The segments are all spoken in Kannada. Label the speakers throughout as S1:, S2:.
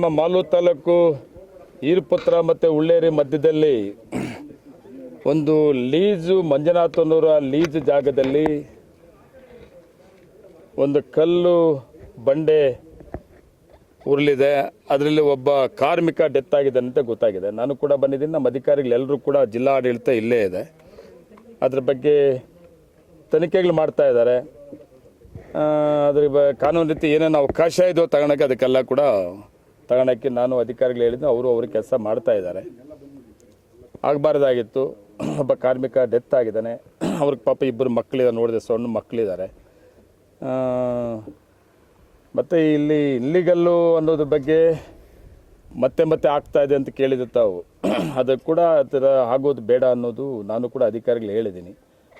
S1: ನಮ್ಮ ಮಾಲೂರು ತಾಲೂಕು ಈರ್ಪುತ್ರ ಮತ್ತು ಉಳ್ಳೇರಿ ಮಧ್ಯದಲ್ಲಿ ಒಂದು ಲೀಜು ಮಂಜುನಾಥನವರ ಲೀಜು ಜಾಗದಲ್ಲಿ ಒಂದು ಕಲ್ಲು ಬಂಡೆ ಉರುಳಿದೆ. ಅದರಲ್ಲಿ ಒಬ್ಬ ಕಾರ್ಮಿಕ ಡೆತ್ ಆಗಿದೆ ಅಂತ ಗೊತ್ತಾಗಿದೆ. ನಾನು ಕೂಡ ಬಂದಿದ್ದೀನಿ. ನಮ್ಮ ಅಧಿಕಾರಿಗಳೆಲ್ಲರೂ ಕೂಡ ಜಿಲ್ಲಾ ಆಡಳಿತ ಇಲ್ಲೇ ಇದೆ. ಅದ್ರ ಬಗ್ಗೆ ತನಿಖೆಗಳು ಮಾಡ್ತಾ ಇದ್ದಾರೆ. ಅದ್ರ ಕಾನೂನು ರೀತಿ ಏನೇನು ಅವಕಾಶ ಇದೋ ತಗೊಳಕ್ಕೆ ಅದಕ್ಕೆಲ್ಲ ಕೂಡ ತಗೊಳಕ್ಕೆ ನಾನು ಅಧಿಕಾರಿಗಳು ಹೇಳಿದ್ದು, ಅವರು ಅವರು ಕೆಲಸ ಮಾಡ್ತಾ ಇದ್ದಾರೆ. ಆಗಬಾರ್ದಾಗಿತ್ತು. ಒಬ್ಬ ಕಾರ್ಮಿಕ ಡೆತ್ ಆಗಿದ್ದಾನೆ. ಅವ್ರಿಗೆ ಪಾಪ ಇಬ್ಬರು ಮಕ್ಕಳಿದ್ದಾರೆ ನೋಡಿದೆ, ಸಣ್ಣ ಮಕ್ಕಳಿದ್ದಾರೆ ಮತ್ತು ಇಲ್ಲಿ ಇಲ್ಲಿಗಲ್ಲು ಅನ್ನೋದ್ರ ಬಗ್ಗೆ ಮತ್ತೆ ಮತ್ತೆ ಆಗ್ತಾ ಇದೆ ಅಂತ ಕೇಳಿದ್ದು ತಾವು. ಅದು ಕೂಡ ಆ ಥರ ಆಗೋದು ಬೇಡ ಅನ್ನೋದು ನಾನು ಕೂಡ ಅಧಿಕಾರಿಗಳು ಹೇಳಿದ್ದೀನಿ.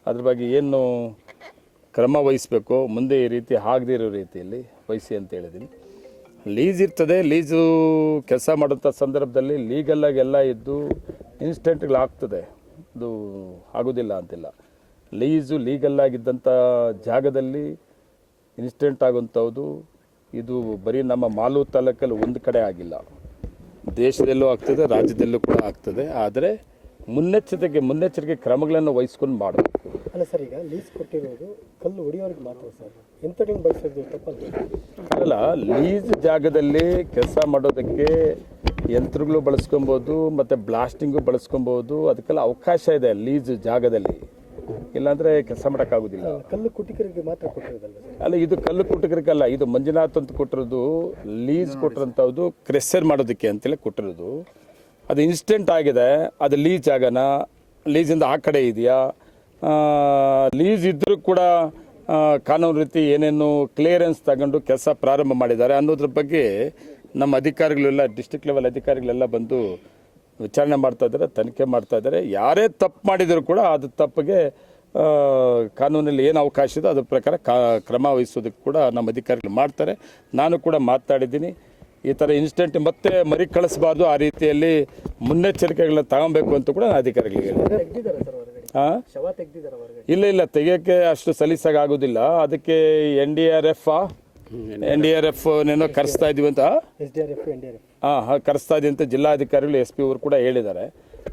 S1: ಅದ್ರ ಬಗ್ಗೆ ಏನು ಕ್ರಮ ವಹಿಸಬೇಕು? ಮುಂದೆ ಈ ರೀತಿ ಆಗದಿರೋ ರೀತಿಯಲ್ಲಿ ವಹಿಸಿ ಅಂತ ಹೇಳಿದ್ದೀನಿ. ಲೀಸ್ ಇರ್ತದೆ, ಲೀಸು ಕೆಲಸ ಮಾಡೋಂಥ ಸಂದರ್ಭದಲ್ಲಿ ಲೀಗಲ್ಲಾಗೆಲ್ಲ ಇದ್ದು ಇನ್ಸ್ಟೆಂಟ್ಗಳಾಗ್ತದೆ ಅದು ಆಗೋದಿಲ್ಲ ಅಂತಿಲ್ಲ. ಲೀಸು ಲೀಗಲ್ಲಾಗಿದ್ದಂಥ ಜಾಗದಲ್ಲಿ ಇನ್ಸ್ಟೆಂಟ್ ಆಗುವಂಥದ್ದು, ಇದು ಬರೀ ನಮ್ಮ ಮಾಲು ತಾಲೂಕಲ್ಲಿ ಒಂದು ಕಡೆ ಆಗಿಲ್ಲ. ದೇಶದಲ್ಲೂ ಆಗ್ತದೆ, ರಾಜ್ಯದಲ್ಲೂ ಕೂಡ ಆಗ್ತದೆ. ಆದರೆ ಮುನ್ನೆಚ್ಚರಿಕೆ ಮುನ್ನೆಚ್ಚರಿಕೆ ಕ್ರಮಗಳನ್ನು ವಹಿಸ್ಕೊಂಡು ಮಾಡಬೇಕು
S2: ಅಲ್ಲ ಸರ್ ಈಗ ಲೀಸ್ ಕೊಟ್ಟಿರೋದು ಕಲ್ಲು ಹೊಡಿಯೋರಿಗೆ ಮಾತ್ರ ಸರ್. ಎಂಥಗಳನ್ನು ಬಳಸೋದು ತಪ್ಪಲ್ಲ.
S1: ಅಲ್ಲ ಲೀಸ್ ಜಾಗದಲ್ಲಿ ಕೆಲಸ ಮಾಡೋದಕ್ಕೆ ಯಂತ್ರಗಳು ಬಳಸ್ಕೊಬೋದು ಮತ್ತು ಬ್ಲಾಸ್ಟಿಂಗು ಬಳಸ್ಕೊಬೋದು ಅದಕ್ಕೆಲ್ಲ ಅವಕಾಶ ಇದೆ ಲೀಸ್ ಜಾಗದಲ್ಲಿ. ಇಲ್ಲಾಂದರೆ ಕೆಲಸ ಮಾಡೋಕ್ಕಾಗೋದಿಲ್ಲ.
S2: ಕಲ್ಲು ಕುಟಿಕರಿಗೆ ಮಾತ್ರ ಕೊಟ್ಟಿರೋದಲ್ಲ ಸರ್?
S1: ಅಲ್ಲ ಇದು ಕಲ್ಲು ಕುಟಿಕರಿಗಲ್ಲ ಇದು ಮಂಜುನಾಥ್ ಅಂತ ಕೊಟ್ಟಿರೋದು ಲೀಸ್ ಕೊಟ್ಟಿರೋಂಥದ್ದು ಕ್ರೆಸರ್ ಮಾಡೋದಕ್ಕೆ ಅಂತೇಳಿ ಕೊಟ್ಟಿರೋದು. ಅದು ಇನ್ಸ್ಟೆಂಟ್ ಆಗಿದೆ, ಅದು ಲೀಸ್ ಜಾಗನ ಲೀಸಿಂದ ಆ ಕಡೆ ಇದೆಯಾ? ಲೀಸ್ ಇದ್ದರೂ ಕೂಡ ಕಾನೂನು ರೀತಿ ಏನೇನು ಕ್ಲಿಯರೆನ್ಸ್ ತಗೊಂಡು ಕೆಲಸ ಪ್ರಾರಂಭ ಮಾಡಿದ್ದಾರೆ ಅನ್ನೋದ್ರ ಬಗ್ಗೆ ನಮ್ಮ ಅಧಿಕಾರಿಗಳೆಲ್ಲ ಡಿಸ್ಟ್ರಿಕ್ಟ್ ಲೆವೆಲ್ ಅಧಿಕಾರಿಗಳೆಲ್ಲ ಬಂದು ವಿಚಾರಣೆ ಮಾಡ್ತಾ ಇದ್ದಾರೆ, ತನಿಖೆ ಮಾಡ್ತಾ ಇದ್ದಾರೆ. ಯಾರೇ ತಪ್ಪು ಮಾಡಿದರೂ ಕೂಡ ಅದು ತಪ್ಪಿಗೆ ಕಾನೂನಲ್ಲಿ ಏನು ಅವಕಾಶ ಇದೆ, ಅದ್ರ ಪ್ರಕಾರ ಕ್ರಮ ವಹಿಸೋದಕ್ಕೆ ಕೂಡ ನಮ್ಮ ಅಧಿಕಾರಿಗಳು ಮಾಡ್ತಾರೆ. ನಾನು ಕೂಡ ಮಾತಾಡಿದ್ದೀನಿ. ಈ ಥರ ಇನ್ಸಿಡೆಂಟ್ ಮತ್ತೆ ಮರಿ ಕಳಿಸಬಾರ್ದು ಆ ರೀತಿಯಲ್ಲಿ ಮುನ್ನೆಚ್ಚರಿಕೆಗಳನ್ನ ತಗೊಬೇಕು ಅಂತ ಕೂಡ ನಾನು ಅಧಿಕಾರಿಗಳಿಗೆ ಹಾಂ ಇಲ್ಲ ಇಲ್ಲ ತೆಗಿಯೋಕ್ಕೆ ಅಷ್ಟು ಸಲೀಸಾಗಿ ಆಗೋದಿಲ್ಲ. ಅದಕ್ಕೆ N D R F N D R F ನೇನೋ ಕರೆಸ್ತಾ ಇದೀವಿ ಅಂತ? ಹಾಂ ಹಾಂ ಕರೆಸ್ತಾ ಇದೀವಿ ಅಂತ ಜಿಲ್ಲಾಧಿಕಾರಿಗಳು ಎಸ್ ಪಿ ಅವರು ಕೂಡ ಹೇಳಿದ್ದಾರೆ.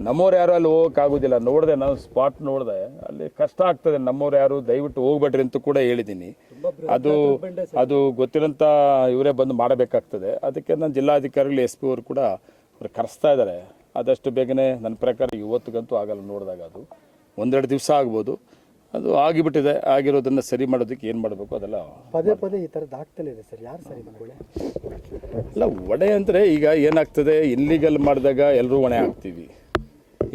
S1: ನಮ್ಮವ್ರು ಯಾರು ಅಲ್ಲಿ ಹೋಗೋಕ್ಕಾಗೋದಿಲ್ಲ. ನೋಡಿದೆ ನಾನು ಸ್ಪಾಟ್ ನೋಡಿದೆ. ಅಲ್ಲಿ ಕಷ್ಟ ಆಗ್ತದೆ. ನಮ್ಮವ್ರು ಯಾರು ದಯವಿಟ್ಟು ಹೋಗ್ಬೇಡ್ರಿ ಅಂತ ಕೂಡ ಹೇಳಿದ್ದೀನಿ. ಅದು ಅದು ಗೊತ್ತಿರೋಂಥ ಇವರೇ ಬಂದು ಮಾಡಬೇಕಾಗ್ತದೆ. ಅದಕ್ಕೆ ನಾನು ಜಿಲ್ಲಾಧಿಕಾರಿಗಳು ಎಸ್ ಪಿ ಅವರು ಕೂಡ ಅವ್ರು ಕರೆಸ್ತಾ ಇದ್ದಾರೆ. ಆದಷ್ಟು ಬೇಗನೆ ನನ್ನ ಪ್ರಕಾರ ಇವತ್ತಿಗಂತೂ ಆಗಲ್ಲ ನೋಡಿದಾಗ ಅದು. ಒಂದೆರಡು ದಿವಸ ಆಗ್ಬೋದು. ಅದು ಆಗಿಬಿಟ್ಟಿದೆ. ಆಗಿರೋದನ್ನು ಸರಿ ಮಾಡೋದಕ್ಕೆ ಏನು ಮಾಡಬೇಕು ಅದೆಲ್ಲ
S2: ಪದೇ ಪದೇ ಈ ಥರದ್ದು ಆಗ್ತಾನೆ ಇದೆ ಸರ್. ಯಾರು ಸರಿ ಇದು
S1: ಅಲ್ಲ ಒಡೆ ಅಂದರೆ ಈಗ ಏನಾಗ್ತದೆ? ಇಲ್ಲಿಗಲ್ ಮಾಡಿದಾಗ ಎಲ್ಲರೂ ಹೊಣೆ ಹಾಕ್ತೀವಿ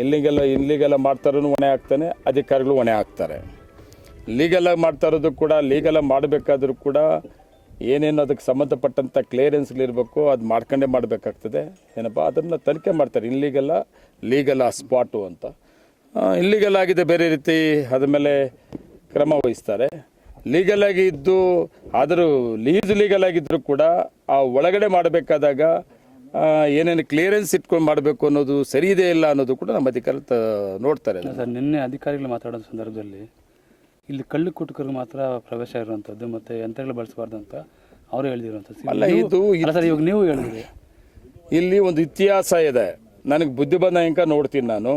S1: ಇಲ್ಲಿಗೆಲ್ಲ ಇಲ್ಲಿಗೆಲ್ಲ ಮಾಡ್ತಾರೂ ಹೊಣೆ ಆಗ್ತಾನೆ, ಅಧಿಕಾರಿಗಳು ಹೊಣೆ ಆಗ್ತಾರೆ. ಲೀಗಲಾಗಿ ಮಾಡ್ತಾ ಇರೋದು ಕೂಡ ಲೀಗಲಾಗಿ ಮಾಡಬೇಕಾದ್ರೂ ಕೂಡ ಏನೇನು ಅದಕ್ಕೆ ಸಂಬಂಧಪಟ್ಟಂಥ ಕ್ಲಿಯರೆನ್ಸ್ಗಳಿರಬೇಕು ಅದು ಮಾಡ್ಕೊಂಡೇ ಮಾಡಬೇಕಾಗ್ತದೆ. ಏನಪ್ಪ, ಅದನ್ನು ತನಿಖೆ ಮಾಡ್ತಾರೆ. ಇಲ್ಲಿಗೆಲ್ಲ ಲೀಗಲ್ ಆ ಸ್ಪಾಟು ಅಂತ. ಇಲ್ಲಿಗೆಲ್ಲ ಆಗಿದೆ ಬೇರೆ ರೀತಿ ಅದ ಮೇಲೆ ಕ್ರಮ ವಹಿಸ್ತಾರೆ. ಲೀಗಲ್ ಆಗಿ ಇದ್ದು, ಆದರೂ ಲೀಸ್ ಲೀಗಲ್ ಆಗಿದ್ದರೂ ಕೂಡ ಆ ಒಳಗಡೆ ಮಾಡಬೇಕಾದಾಗ ಏನೇನು ಕ್ಲಿಯರೆನ್ಸ್ ಇಟ್ಕೊಂಡು ಮಾಡಬೇಕು ಅನ್ನೋದು ಸರಿ ಇದೆ ಇಲ್ಲ ಅನ್ನೋದು ಕೂಡ ನಮ್ಮ ಅಧಿಕಾರಿ ನೋಡ್ತಾರೆ
S3: ಸರ್ ನಿನ್ನೆ ಅಧಿಕಾರಿಗಳು ಮಾತಾಡೋ ಸಂದರ್ಭದಲ್ಲಿ ಇಲ್ಲಿ ಕಳ್ಳು ಕುಟುಕರಿಗೆ ಮಾತ್ರ ಪ್ರವೇಶ ಇರುವಂಥದ್ದು ಮತ್ತೆ ಯಂತ್ರಗಳು ಬಳಸಬಾರ್ದು ಅಂತ ಅವರು ಹೇಳಿದಿರುವಂಥದ್ದು
S1: ಅಲ್ಲ, ಇದು
S3: ಸರ್ ಇವಾಗ ನೀವು ಹೇಳಿದ್ರಿ.
S1: ಇಲ್ಲಿ ಒಂದು ಇತಿಹಾಸ ಇದೆ. ನನಗೆ ಬುದ್ಧಿ ಬಂದ ಹೆಂಗ ನೋಡ್ತೀನಿ ನಾನು.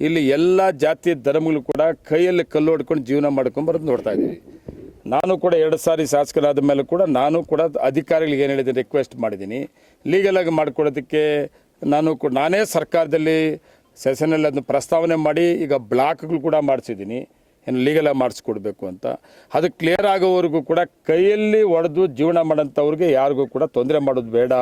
S1: ಇಲ್ಲಿ ಎಲ್ಲ ಜಾತಿ ಧರ್ಮಗಳು ಕೂಡ ಕೈಯಲ್ಲಿ ಕಲ್ಲು ಹೊಡ್ಕೊಂಡು ಜೀವನ ಮಾಡ್ಕೊಂಡು ಬರೋದು ನೋಡ್ತಾ ಇದ್ದೀವಿ. ನಾನು ಕೂಡ ಎರಡು ಸಾರಿ ಶಾಸಕರಾದ ಮೇಲೆ ಕೂಡ ನಾನು ಕೂಡ ಅಧಿಕಾರಿಗಳಿಗೆ ಏನು ಹೇಳಿದ್ದೀನಿ ರಿಕ್ವೆಸ್ಟ್ ಮಾಡಿದ್ದೀನಿ. ಲೀಗಲಾಗಿ ಮಾಡಿಕೊಡೋದಕ್ಕೆ ನಾನು ಕೂಡ, ನಾನೇ ಸರ್ಕಾರದಲ್ಲಿ ಸೆಷನಲ್ಲಿ ಅದನ್ನು ಪ್ರಸ್ತಾವನೆ ಮಾಡಿ ಈಗ ಬ್ಲಾಕ್ಗಳು ಕೂಡ ಮಾಡಿಸಿದ್ದೀನಿ. ಏನು ಲೀಗಲಾಗಿ ಮಾಡಿಸ್ಕೊಡ್ಬೇಕು ಅಂತ. ಅದು ಕ್ಲಿಯರ್ ಆಗೋವರೆಗೂ ಕೂಡ ಕೈಯಲ್ಲಿ ಒಡೆದು ಜೀವನ ಮಾಡೋಂಥವ್ರಿಗೆ ಯಾರಿಗೂ ಕೂಡ ತೊಂದರೆ ಮಾಡೋದು ಬೇಡ.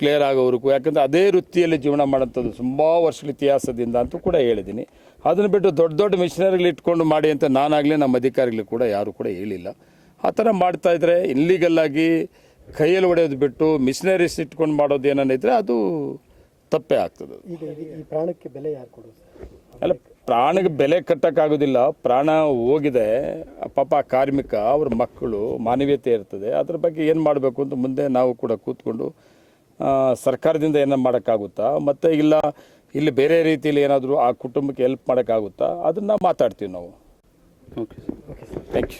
S1: ಕ್ಲಿಯರ್ ಆಗೋವರೆಗೂ. ಯಾಕಂದರೆ ಅದೇ ವೃತ್ತಿಯಲ್ಲಿ ಜೀವನ ಮಾಡೋಂಥದ್ದು ತುಂಬ ವರ್ಷಗಳ ಇತಿಹಾಸದಿಂದ ಅಂತೂ ಕೂಡ ಹೇಳಿದ್ದೀನಿ. ಅದನ್ನು ಬಿಟ್ಟು ದೊಡ್ಡ ದೊಡ್ಡ ಮಿಷನರಿಗಳು ಇಟ್ಕೊಂಡು ಮಾಡಿ ಅಂತ ನಾನಾಗಲಿ ನಮ್ಮ ಅಧಿಕಾರಿಗಳು ಕೂಡ ಯಾರು ಕೂಡ ಹೇಳಿಲ್ಲ. ಆ ಥರ ಮಾಡ್ತಾ ಇದ್ರೆ ಇಲ್ಲಿಗಲ್ಲಾಗಿ ಕೈಯಲ್ಲಿ ಹೊಡೆಯೋದು ಬಿಟ್ಟು ಮಿಷನರೀಸ್ ಇಟ್ಕೊಂಡು ಮಾಡೋದು ಏನಿದ್ರೆ ಅದು ತಪ್ಪೇ ಆಗ್ತದೆ.
S2: ಈ ಪ್ರಾಣಕ್ಕೆ ಬೆಲೆ ಯಾರು ಕೊಡೋದು
S1: ಅಲ್ಲ ಪ್ರಾಣಕ್ಕೆ ಬೆಲೆ ಕಟ್ಟೋಕ್ಕಾಗೋದಿಲ್ಲ. ಪ್ರಾಣ ಹೋಗಿದೆ. ಪಾಪ ಕಾರ್ಮಿಕ ಅವ್ರ ಮಕ್ಕಳು ಮಾನವೀಯತೆ ಇರ್ತದೆ. ಅದ್ರ ಬಗ್ಗೆ ಏನು ಮಾಡಬೇಕು ಅಂತ ಮುಂದೆ ನಾವು ಕೂಡ ಕೂತ್ಕೊಂಡು ಸರ್ಕಾರದಿಂದ ಏನೋ ಮಾಡೋಕ್ಕಾಗುತ್ತಾ? ಮತ್ತು ಇಲ್ಲ ಇಲ್ಲಿ ಬೇರೆ ರೀತಿಯಲ್ಲಿ ಏನಾದರೂ ಆ ಕುಟುಂಬಕ್ಕೆ ಹೆಲ್ಪ್ ಮಾಡೋಕ್ಕಾಗುತ್ತಾ? ಅದನ್ನು ಮಾತಾಡ್ತೀವಿ ನಾವು.
S3: Okay sir
S2: okay sir
S1: thank you